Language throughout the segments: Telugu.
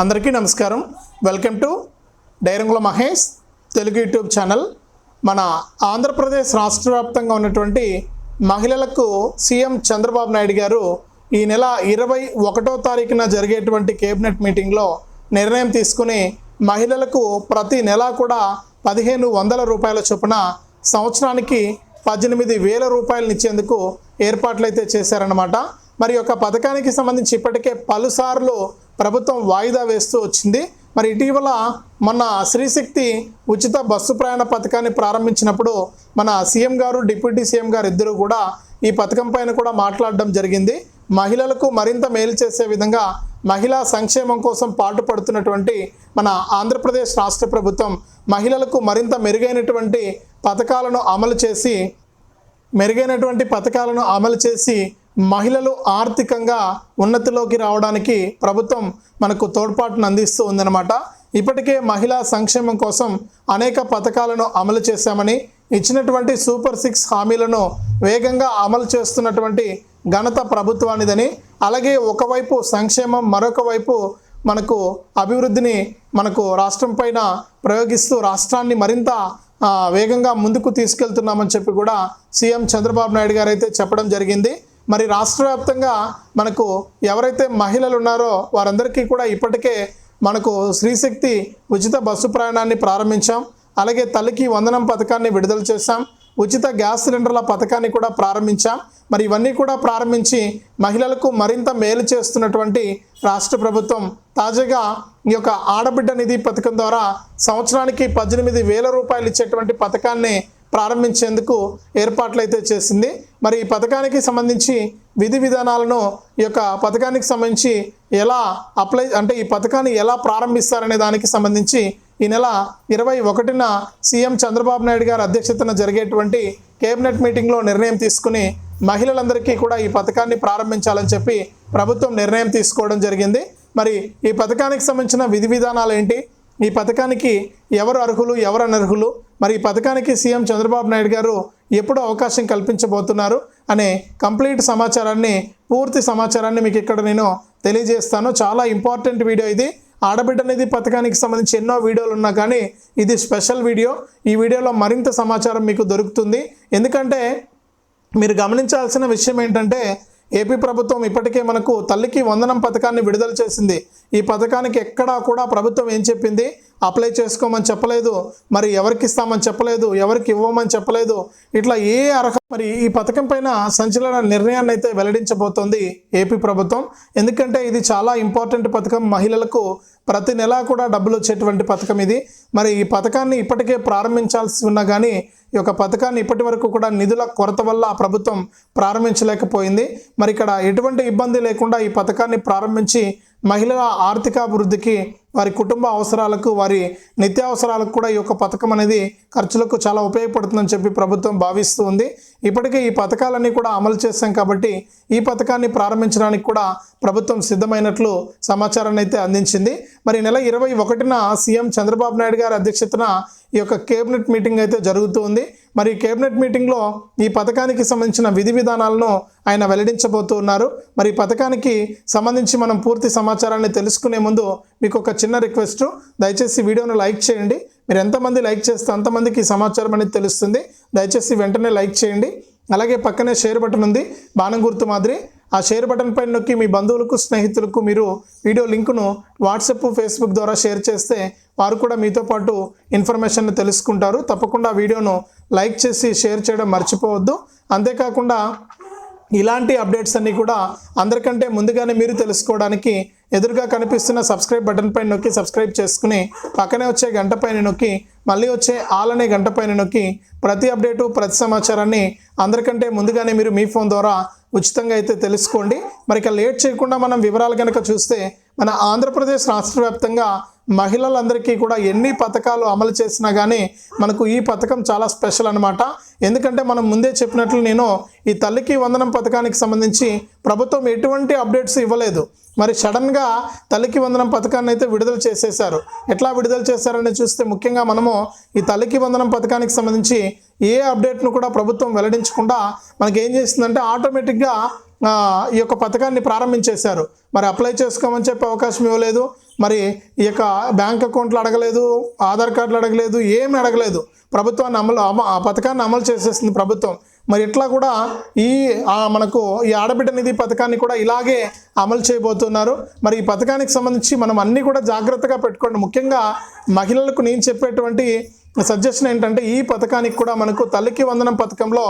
అందరికీ నమస్కారం. Welcome to Dairangula Mahesh Telugu YouTube channel. మన ఆంధ్రప్రదేశ్ రాష్ట్ర వ్యాప్తంగా ఉన్నటువంటి మహిళలకు సీఎం చంద్రబాబు నాయుడు గారు ఈ నెల ఇరవై ఒకటో తారీఖున జరిగేటువంటి కేబినెట్ మీటింగ్లో నిర్ణయం తీసుకుని మహిళలకు ప్రతి నెల కూడా పదిహేను వందల రూపాయల చొప్పున సంవత్సరానికి పద్దెనిమిది వేల రూపాయలు ఇచ్చేందుకు ఏర్పాట్లు అయితే చేశారన్నమాట. మరి యొక్క పథకానికి సంబంధించి ఇప్పటికే పలుసార్లు ప్రభుత్వం వాయిదా వేస్తూ వచ్చింది. మరి ఇటీవల మన శ్రీశక్తి ఉచిత బస్సు ప్రయాణ పథకాన్ని ప్రారంభించినప్పుడు మన సీఎం గారు డిప్యూటీ సీఎం గారు ఇద్దరు కూడా ఈ పథకం పైన కూడా మాట్లాడడం జరిగింది. మహిళలకు మరింత మేలు చేసే విధంగా మహిళా సంక్షేమం కోసం పాటుపడుతున్నటువంటి మన ఆంధ్రప్రదేశ్ రాష్ట్ర ప్రభుత్వం మహిళలకు మరింత మెరుగైనటువంటి పథకాలను అమలు చేసి మెరుగైనటువంటి పథకాలను అమలు చేసి మహిళలు ఆర్థికంగా ఉన్నతిలోకి రావడానికి ప్రభుత్వం మనకు తోడ్పాటును అందిస్తూ ఉందన్నమాట. ఇప్పటికే మహిళా సంక్షేమం కోసం అనేక పథకాలను అమలు చేశామని ఇచ్చినటువంటి సూపర్ సిక్స్ హామీలను వేగంగా అమలు చేస్తున్నటువంటి ఘనత ప్రభుత్వానిదని అలాగే ఒకవైపు సంక్షేమం మరొక వైపు మనకు అభివృద్ధిని మనకు రాష్ట్రం పైన ప్రయోగిస్తూ రాష్ట్రాన్ని మరింత వేగంగా ముందుకు తీసుకెళ్తున్నామని చెప్పి కూడా సీఎం చంద్రబాబు నాయుడు గారు అయితే చెప్పడం జరిగింది. మరి రాష్ట్ర వ్యాప్తంగా మనకు ఎవరైతే మహిళలు ఉన్నారో వారందరికీ కూడా ఇప్పటికే మనకు శ్రీశక్తి ఉచిత బస్సు ప్రయాణాన్ని ప్రారంభించాం. అలాగే తల్లికి వందనం పథకాన్ని విడుదల చేశాం. ఉచిత గ్యాస్ సిలిండర్ల పథకాన్ని కూడా ప్రారంభించాం. మరి ఇవన్నీ కూడా ప్రారంభించి మహిళలకు మరింత మేలు చేస్తున్నటువంటి రాష్ట్ర ప్రభుత్వం తాజాగా ఈ యొక్క ఆడబిడ్డ నిధి పథకం ద్వారా సంవత్సరానికి పద్దెనిమిది వేల రూపాయలు ఇచ్చేటువంటి పథకాన్ని ప్రారంభించేందుకు ఏర్పాట్లు అయితే చేసింది. మరి ఈ పథకానికి సంబంధించి విధి విధానాలను ఈ యొక్క పథకానికి సంబంధించి ఎలా అప్లై అంటే ఈ పథకాన్ని ఎలా ప్రారంభిస్తారనే దానికి సంబంధించి ఈ నెల ఇరవై ఒకటిన సీఎం చంద్రబాబు నాయుడు గారి అధ్యక్షతన జరిగేటువంటి కేబినెట్ మీటింగ్లో నిర్ణయం తీసుకుని మహిళలందరికీ కూడా ఈ పథకాన్ని ప్రారంభించాలని చెప్పి ప్రభుత్వం నిర్ణయం తీసుకోవడం జరిగింది. మరి ఈ పథకానికి సంబంధించిన విధి విధానాలు ఏంటి? ఈ పథకానికి ఎవరు అర్హులు ఎవరు అనర్హులు? మరి ఈ పథకానికి సీఎం చంద్రబాబు నాయుడు గారు ఎప్పుడు అవకాశం కల్పించబోతున్నారు అనే కంప్లీట్ సమాచారాన్ని పూర్తి సమాచారాన్ని మీకు ఇక్కడ నేను తెలియజేస్తాను. చాలా ఇంపార్టెంట్ వీడియో ఇది. ఆడబిడ్డ నిధి పథకానికి సంబంధించి ఎన్నో వీడియోలు ఉన్నా కానీ ఇది స్పెషల్ వీడియో. ఈ వీడియోలో మరింత సమాచారం మీకు దొరుకుతుంది. ఎందుకంటే మీరు గమనించాల్సిన విషయం ఏంటంటే ఏపీ ప్రభుత్వం ఇప్పటికే మనకు తల్లికి వందనం పథకాన్ని విడుదల చేసింది. ఈ పథకానికి ఎక్కడా కూడా ప్రభుత్వం ఏం చెప్పింది? అప్లై చేసుకోమని చెప్పలేదు మరి ఎవరికి ఇస్తామని చెప్పలేదు ఎవరికి ఇవ్వమని చెప్పలేదు ఇట్లా ఏ అర్హత మరి ఈ పథకం పైన సంచలన నిర్ణయాన్ని అయితే వెల్లడించబోతోంది ఏపీ ప్రభుత్వం. ఎందుకంటే ఇది చాలా ఇంపార్టెంట్ పథకం. మహిళలకు ప్రతి నెలా కూడా డబ్బులు వచ్చేటువంటి పథకం ఇది. మరి ఈ పథకాన్ని ఇప్పటికే ప్రారంభించాల్సి ఉన్నా కానీ ఈ యొక్క పథకాన్ని ఇప్పటి వరకు కూడా నిధుల కొరత వల్ల ప్రభుత్వం ప్రారంభించలేకపోయింది. మరి ఇక్కడ ఎటువంటి ఇబ్బంది లేకుండా ఈ పథకాన్ని ప్రారంభించి మహిళల ఆర్థికాభివృద్ధికి వారి కుటుంబ అవసరాలకు వారి నిత్యావసరాలకు కూడా ఈ యొక్క పథకం అనేది ఖర్చులకు చాలా ఉపయోగపడుతుందని చెప్పి ప్రభుత్వం భావిస్తూ ఉంది. ఇప్పటికే ఈ పథకాలన్నీ కూడా అమలు చేశాం కాబట్టి ఈ పథకాన్ని ప్రారంభించడానికి కూడా ప్రభుత్వం సిద్ధమైనట్లు సమాచారాన్ని అయితే అందించింది. మరి నెల ఇరవై ఒకటిన సీఎం చంద్రబాబు నాయుడు గారి అధ్యక్షతన ఈ యొక్క కేబినెట్ మీటింగ్ అయితే జరుగుతూ ఉంది మరి కేబినెట్ మీటింగ్లో ఈ పథకానికి సంబంధించిన విధి విధానాలను ఆయన వెల్లడించబోతూ ఉన్నారు. మరి ఈ పథకానికి సంబంధించి మనం పూర్తి సమాచారాన్ని తెలుసుకునే ముందు మీకు ఒక చిన్న రిక్వెస్ట్. దయచేసి వీడియోను లైక్ చేయండి. మీరు ఎంతమంది లైక్ చేస్తే అంతమందికి సమాచారం అనేది తెలుస్తుంది. దయచేసి వెంటనే లైక్ చేయండి. అలాగే పక్కనే షేర్ బటన్ ఉంది. బాణం గుర్తు మాదిరి. ఆ షేర్ బటన్ పైన నొక్కి మీ బంధువులకు స్నేహితులకు మీరు వీడియో లింకును వాట్సాప్ ఫేస్బుక్ ద్వారా షేర్ చేస్తే వారు కూడా మీతో పాటు ఇన్ఫర్మేషన్ తెలుసుకుంటారు. తప్పకుండా వీడియోను లైక్ చేసి షేర్ చేయడం మర్చిపోవద్దు. అంతేకాకుండా ఇలాంటి అప్డేట్స్ అన్నీ కూడా అందరికంటే ముందుగానే మీరు తెలుసుకోవడానికి ఎదురుగా కనిపిస్తున్న సబ్స్క్రైబ్ బటన్ పైన నొక్కి సబ్స్క్రైబ్ చేసుకుని పక్కనే వచ్చే గంట పైన నొక్కి మళ్ళీ వచ్చే ఆల్ అనే గంట పైన నొక్కి ప్రతి అప్డేటు ప్రతి సమాచారాన్ని అందరికంటే ముందుగానే మీరు మీ ఫోన్ ద్వారా ఉచితంగా అయితే తెలుసుకోండి. మరి ఇక లేట్ చేయకుండా మనం వివరాలు కనుక చూస్తే మన ఆంధ్రప్రదేశ్ రాష్ట్ర వ్యాప్తంగా మహిళలందరికీ కూడా ఎన్ని పథకాలు అమలు చేసినా కానీ మనకు ఈ పథకం చాలా స్పెషల్ అనమాట ఎందుకంటే మనం ముందే చెప్పినట్లు నేను ఈ తల్లికి వందనం పథకానికి సంబంధించి ప్రభుత్వం ఎటువంటి అప్డేట్స్ ఇవ్వలేదు. మరి సడన్గా తల్లికి వందనం పథకాన్ని అయితే విడుదల చేసేశారు. ఎట్లా విడుదల చేశారని చూస్తే ముఖ్యంగా మనము ఈ తల్లికి వందనం పథకానికి సంబంధించి ఏ అప్డేట్ను కూడా ప్రభుత్వం వెల్లడించకుండా మనకి ఏం చేస్తుందంటే ఆటోమేటిక్గా ఈ యొక్క పథకాన్ని ప్రారంభించేశారు. మరి అప్లై చేసుకోమని చెప్పే అవకాశం ఇవ్వలేదు. మరి ఈ యొక్క బ్యాంక్ అకౌంట్లు అడగలేదు ఆధార్ కార్డులు అడగలేదు ఏమి అడగలేదు. ప్రభుత్వాన్ని అమలు అమ- ఆ పథకాన్ని అమలు చేసేసింది ప్రభుత్వం. మరి ఇట్లా కూడా ఈ మనకు ఈ ఆడబిడ్డ నిధి పథకాన్ని కూడా ఇలాగే అమలు చేయబోతున్నారు. మరి ఈ పథకానికి సంబంధించి మనం అన్నీ కూడా జాగ్రత్తగా పెట్టుకోండి. ముఖ్యంగా మహిళలకు నేను చెప్పేటువంటి సజెషన్ ఏంటంటే ఈ పథకానికి కూడా మనకు తల్లికి వందనం పథకంలో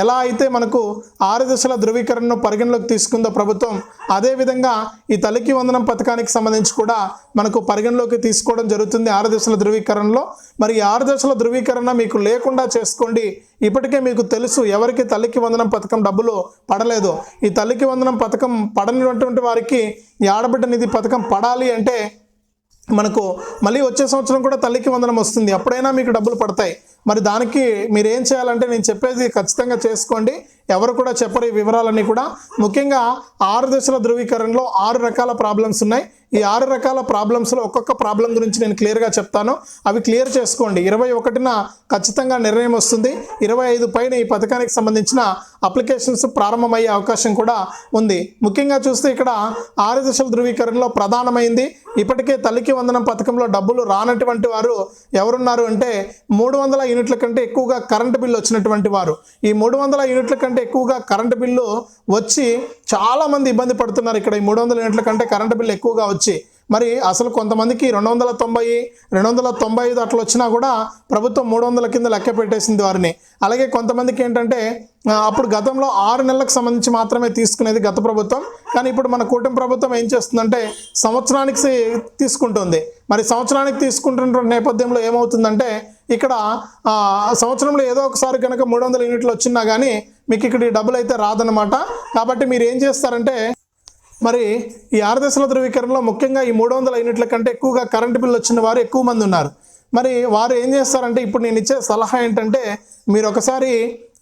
ఎలా అయితే మనకు ఆరు దశల ధృవీకరణను పరిగణలోకి తీసుకుందో ప్రభుత్వం అదేవిధంగా ఈ తల్లికి వందనం పథకానికి సంబంధించి కూడా మనకు పరిగణలోకి తీసుకోవడం జరుగుతుంది ఆరు దశల ధృవీకరణలో. మరి ఈ ఆరు దశల ధృవీకరణ మీకు లేకుండా చేసుకోండి. ఇప్పటికే మీకు తెలుసు ఎవరికి తల్లికి వందనం పథకం డబ్బులు పడలేదు. ఈ తల్లికి వందనం పథకం పడనటువంటి వారికి ఈ ఆడబిడ్డ నిధి పథకం పడాలి అంటే మనకు మళ్ళీ వచ్చే సంవత్సరం కూడా తల్లికి వందనం వస్తుంది. అప్పుడైనా మీకు డబ్బులు పడతాయి. మరి దానికి మీరేం చేయాలంటే నేను చెప్పేది ఖచ్చితంగా చేసుకోండి. ఎవరు కూడా చెప్పరు ఈ వివరాలన్నీ కూడా. ముఖ్యంగా ఆరు దశల ధృవీకరణలో ఆరు రకాల ప్రాబ్లమ్స్ ఉన్నాయి. ఈ ఆరు రకాల ప్రాబ్లమ్స్లో ఒక్కొక్క ప్రాబ్లం గురించి నేను క్లియర్గా చెప్తాను. అవి క్లియర్ చేసుకోండి. ఇరవై ఒకటిన ఖచ్చితంగా నిర్ణయం వస్తుంది. ఇరవై ఐదు పైన ఈ పథకానికి సంబంధించిన అప్లికేషన్స్ ప్రారంభమయ్యే అవకాశం కూడా ఉంది. ముఖ్యంగా చూస్తే ఇక్కడ ఆరు దశల ధృవీకరణలో ప్రధానమైంది. ఇప్పటికే తల్లికి వందనం పథకంలో డబ్బులు రానటువంటి వారు ఎవరున్నారు అంటే మూడు వందల యూనిట్ల కంటే ఎక్కువగా కరెంటు బిల్లు వచ్చినటువంటి వారు. ఈ మూడు వందల యూనిట్ల కంటే ఎక్కువగా కరెంటు బిల్లు వచ్చి చాలామంది ఇబ్బంది పడుతున్నారు ఇక్కడ. ఈ మూడు వందల యూనిట్ల కంటే కరెంటు బిల్లు ఎక్కువగా వచ్చి. మరి అసలు కొంతమందికి రెండు వందల తొంభై రెండు వందల తొంభై ఐదు అట్లా వచ్చినా కూడా ప్రభుత్వం మూడు వందల కింద లెక్క పెట్టేసింది వారిని. అలాగే కొంతమందికి ఏంటంటే అప్పుడు గతంలో ఆరు నెలలకు సంబంధించి మాత్రమే తీసుకునేది గత ప్రభుత్వం. కానీ ఇప్పుడు మన కూటమి ప్రభుత్వం ఏం చేస్తుందంటే సంవత్సరానికి తీసుకుంటుంది. మరి సంవత్సరానికి తీసుకుంటున్న నేపథ్యంలో ఏమవుతుందంటే ఇక్కడ సంవత్సరంలో ఏదో ఒకసారి కనుక మూడు వందల యూనిట్లు వచ్చినా కానీ మీకు ఇక్కడ ఈ డబ్బులు అయితే రాదనమాట కాబట్టి మీరు ఏం చేస్తారంటే మరి ఈ ఆరదశల ధృవీకరణలో ముఖ్యంగా ఈ మూడు వందల యూనిట్ల కంటే ఎక్కువగా కరెంటు బిల్లు వచ్చిన వారు ఎక్కువ మంది ఉన్నారు. మరి వారు ఏం చేస్తారంటే ఇప్పుడు నేను ఇచ్చే సలహా ఏంటంటే మీరు ఒకసారి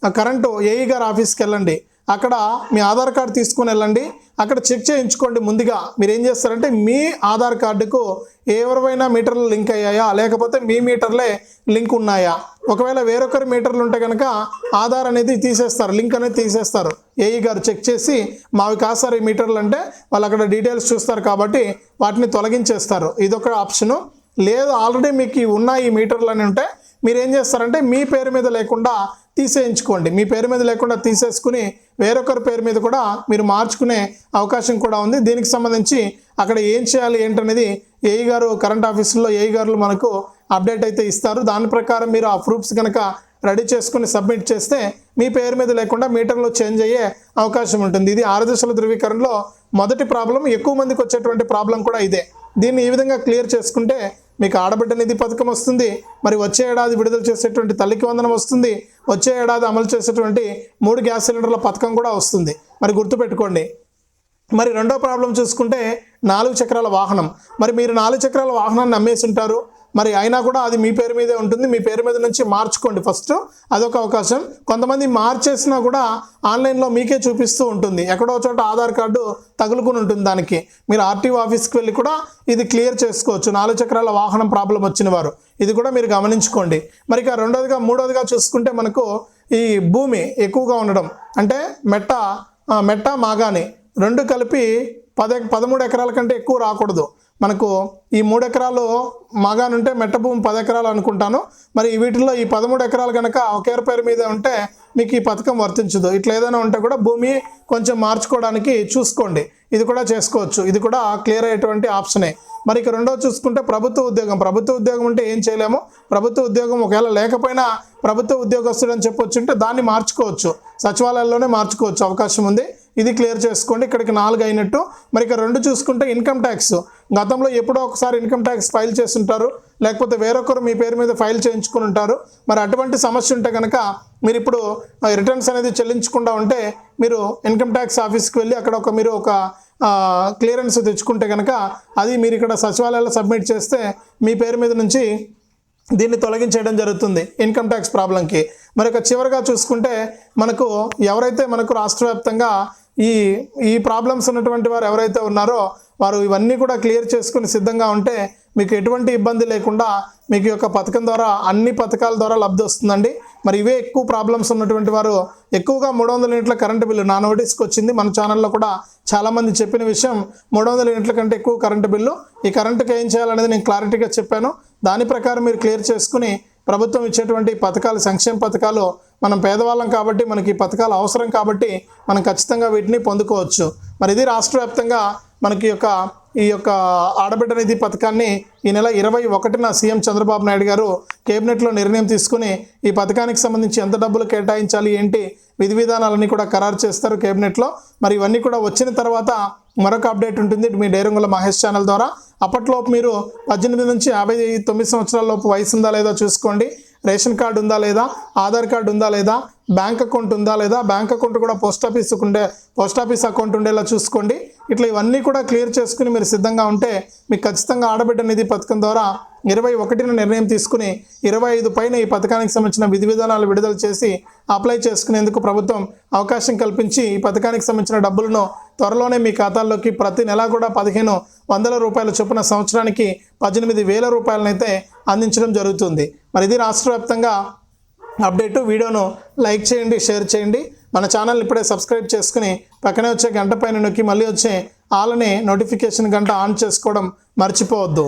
ఆ కరెంటు ఏఈ గారి ఆఫీస్కి వెళ్ళండి. అక్కడ మీ ఆధార్ కార్డు తీసుకుని వెళ్ళండి. అక్కడ చెక్ చేయించుకోండి ముందుగా. మీరు ఏం చేస్తారంటే మీ ఆధార్ కార్డుకు ఎవరివైనా మీటర్లు లింక్ అయ్యాయా? లేకపోతే మీ మీటర్లే లింక్ ఉన్నాయా? ఒకవేళ వేరొకరి మీటర్లు ఉంటే కనుక ఆధార్ అనేది తీసేస్తారు. లింక్ అనేది తీసేస్తారు. ఏఈ గారు చెక్ చేసి మావి కాస్తారు ఈ మీటర్లు అంటే వాళ్ళు అక్కడ డీటెయిల్స్ చూస్తారు కాబట్టి వాటిని తొలగించేస్తారు. ఇదొక ఆప్షను. లేదు ఆల్రెడీ మీకు ఉన్నాయి ఉన్న ఈ మీటర్లు అని ఉంటే మీరు ఏం చేస్తారంటే మీ పేరు మీద లేకుండా తీసేయించుకోండి. మీ పేరు మీద లేకుండా తీసేసుకుని వేరొకరి పేరు మీద కూడా మీరు మార్చుకునే అవకాశం కూడా ఉంది. దీనికి సంబంధించి అక్కడ ఏం చేయాలి ఏంటనేది ఏఈ గారు కరెంట్ ఆఫీసులో ఏఈ గారు మనకు అప్డేట్ అయితే ఇస్తారు. దాని ప్రకారం మీరు ఆ ప్రూఫ్స్ కనుక రెడీ చేసుకుని సబ్మిట్ చేస్తే మీ పేరు మీద లేకుండా మీటర్లో చేంజ్ అయ్యే అవకాశం ఉంటుంది. ఇది ఆరు దశల ధృవీకరణలో మొదటి ప్రాబ్లం. ఎక్కువ మందికి వచ్చేటువంటి ప్రాబ్లం కూడా ఇదే. దీన్ని ఈ విధంగా క్లియర్ చేసుకుంటే మీకు ఆడబిడ్డ నిధి పథకం వస్తుంది. మరి వచ్చే ఏడాది విడుదల చేసేటువంటి తల్లికి వందనం వస్తుంది. వచ్చే ఏడాది అమలు చేసేటువంటి మూడు గ్యాస్ సిలిండర్ల పథకం కూడా వస్తుంది. మరి గుర్తుపెట్టుకోండి. మరి రెండో ప్రాబ్లం చూసుకుంటే నాలుగు చక్రాల వాహనం. మరి మీరు నాలుగు చక్రాల వాహనాన్ని అమ్మేసి ఉంటారు. మరి అయినా కూడా అది మీ పేరు మీదే ఉంటుంది. మీ పేరు మీద నుంచి మార్చుకోండి ఫస్ట్. అదొక అవకాశం. కొంతమంది మార్చేసినా కూడా ఆన్లైన్లో మీకే చూపిస్తూ ఉంటుంది. ఎక్కడో చోట ఆధార్ కార్డు తగులుకుని ఉంటుంది దానికి. మీరు ఆర్టీఓ ఆఫీస్కి వెళ్ళి కూడా ఇది క్లియర్ చేసుకోవచ్చు. నాలుగు చక్రాల వాహనం ప్రాబ్లం వచ్చిన వారు. ఇది కూడా మీరు గమనించుకోండి. మరి ఇక రెండోదిగా మూడోదిగా చూసుకుంటే మనకు ఈ భూమి ఎక్కువగా ఉండడం. అంటే మెట్ట మెట్ట మాగాని రెండు కలిపి పద పదమూడు ఎకరాల కంటే ఎక్కువ రాకూడదు. మనకు ఈ మూడు ఎకరాలు మగానుంటే మెట్ట భూమి పది ఎకరాలు అనుకుంటాను. మరి వీటిల్లో ఈ పదమూడు ఎకరాలు కనుక ఒకే పేరు మీద ఉంటే మీకు ఈ పథకం వర్తించదు. ఇట్లా ఏదైనా ఉంటే కూడా భూమి కొంచెం మార్చుకోవడానికి చూసుకోండి. ఇది కూడా చేసుకోవచ్చు. ఇది కూడా క్లియర్ అయ్యేటువంటి ఆప్షనే. మరి ఇక రెండో చూసుకుంటే ప్రభుత్వ ఉద్యోగం. ప్రభుత్వ ఉద్యోగం ఉంటే ఏం చేయలేము. ప్రభుత్వ ఉద్యోగం ఒకవేళ లేకపోయినా ప్రభుత్వ ఉద్యోగస్తుడు అని చెప్పొచ్చు ఉంటే దాన్ని మార్చుకోవచ్చు. సచివాలయాల్లోనే మార్చుకోవచ్చు. అవకాశం ఉంది. ఇది క్లియర్ చేసుకోండి. ఇక్కడికి నాలుగు అయినట్టు. మరి ఇక రెండు చూసుకుంటే ఇన్కమ్ ట్యాక్స్. గతంలో ఎప్పుడో ఒకసారి ఇన్కమ్ ట్యాక్స్ ఫైల్ చేస్తుంటారు. లేకపోతే వేరొకరు మీ పేరు మీద ఫైల్ చేయించుకుని ఉంటారు. మరి అటువంటి సమస్య ఉంటే కనుక మీరు ఇప్పుడు రిటర్న్స్ అనేది చెల్లించకుండా ఉంటే మీరు ఇన్కమ్ ట్యాక్స్ ఆఫీస్కి వెళ్ళి అక్కడ ఒక మీరు ఒక క్లియరెన్స్ తెచ్చుకుంటే కనుక అది మీరు ఇక్కడ సచివాలయాల్లో సబ్మిట్ చేస్తే మీ పేరు మీద నుంచి దీన్ని తొలగించేయడం జరుగుతుంది. ఇన్కమ్ ట్యాక్స్ ప్రాబ్లంకి. మరి ఒక చివరిగా చూసుకుంటే మనకు ఎవరైతే మనకు రాష్ట్ర వ్యాప్తంగా ఈ ఈ ప్రాబ్లమ్స్ ఉన్నటువంటి వారు ఎవరైతే ఉన్నారో వారు ఇవన్నీ కూడా క్లియర్ చేసుకుని సిద్ధంగా ఉంటే మీకు ఎటువంటి ఇబ్బంది లేకుండా మీకు యొక్క పథకం ద్వారా అన్ని పథకాల ద్వారా లబ్ధి వస్తుందండి. మరి ఇవే ఎక్కువ ప్రాబ్లమ్స్ ఉన్నటువంటి వారు ఎక్కువగా మూడు వందల యూనిట్ల కరెంటు బిల్లు నా నోటీస్కి వచ్చింది. మన ఛానల్లో కూడా చాలామంది చెప్పిన విషయం మూడు వందల యూనిట్ల కంటే ఎక్కువ కరెంటు బిల్లు ఈ కరెంటుకి ఏం చేయాలనేది నేను క్లారిటీగా చెప్పాను. దాని ప్రకారం మీరు క్లియర్ చేసుకుని ప్రభుత్వం ఇచ్చేటువంటి పథకాలు సంక్షేమ పథకాలు మనం పేదవాళ్ళం కాబట్టి మనకి ఈ పథకాలు అవసరం కాబట్టి మనం ఖచ్చితంగా వీటిని పొందుకోవచ్చు. మరి ఇది రాష్ట్ర వ్యాప్తంగా మనకి యొక్క ఈ యొక్క ఆడబిడ్డ నిధి పథకాన్ని ఈ నెల ఇరవై ఒకటిన సీఎం చంద్రబాబు నాయుడు గారు కేబినెట్లో నిర్ణయం తీసుకుని ఈ పథకానికి సంబంధించి ఎంత డబ్బులు కేటాయించాలి ఏంటి విధి విధానాలన్నీ కూడా ఖరారు చేస్తారు కేబినెట్లో. మరి ఇవన్నీ కూడా వచ్చిన తర్వాత మరొక అప్డేట్ ఉంటుంది మీ డైరంగుల మహేష్ ఛానల్ ద్వారా. అప్పట్లోపు మీరు పద్దెనిమిది నుంచి యాభై తొమ్మిది సంవత్సరాల లోపు వయసు ఉందా లేదో చూసుకోండి. రేషన్ కార్డు ఉందా లేదా? ఆధార్ కార్డు ఉందా లేదా? బ్యాంక్ అకౌంట్ ఉందా లేదా? బ్యాంక్ అకౌంట్ కూడా పోస్ట్ ఆఫీస్ ఉండే పోస్ట్ ఆఫీస్ అకౌంట్ ఉండేలా చూసుకోండి. ఇట్లా ఇవన్నీ కూడా క్లియర్ చేసుకుని మీరు సిద్ధంగా ఉంటే మీకు ఖచ్చితంగా ఆడబిడ్డ నిధి పథకం ద్వారా ఇరవై ఒకటిన నిర్ణయం తీసుకుని ఇరవై ఐదు పైన ఈ పథకానికి సంబంధించిన విధి విధానాలు విడుదల చేసి అప్లై చేసుకునేందుకు ప్రభుత్వం అవకాశం కల్పించి ఈ పథకానికి సంబంధించిన డబ్బులను త్వరలోనే మీ ఖాతాల్లోకి ప్రతి నెల కూడా పదిహేను వందల రూపాయల చొప్పున సంవత్సరానికి పద్దెనిమిది వేల రూపాయలనైతే అందించడం జరుగుతుంది. మరి ఇది రాష్ట్ర వ్యాప్తంగా అప్డేటు. వీడియోను లైక్ చేయండి షేర్ చేయండి. మన ఛానల్ ఇప్పుడే సబ్స్క్రైబ్ చేసుకుని పక్కనే వచ్చే గంట పైన నొక్కి మళ్ళీ వచ్చే ఆలనే నోటిఫికేషన్ గంట ఆన్ చేసుకోవడం మర్చిపోవద్దు.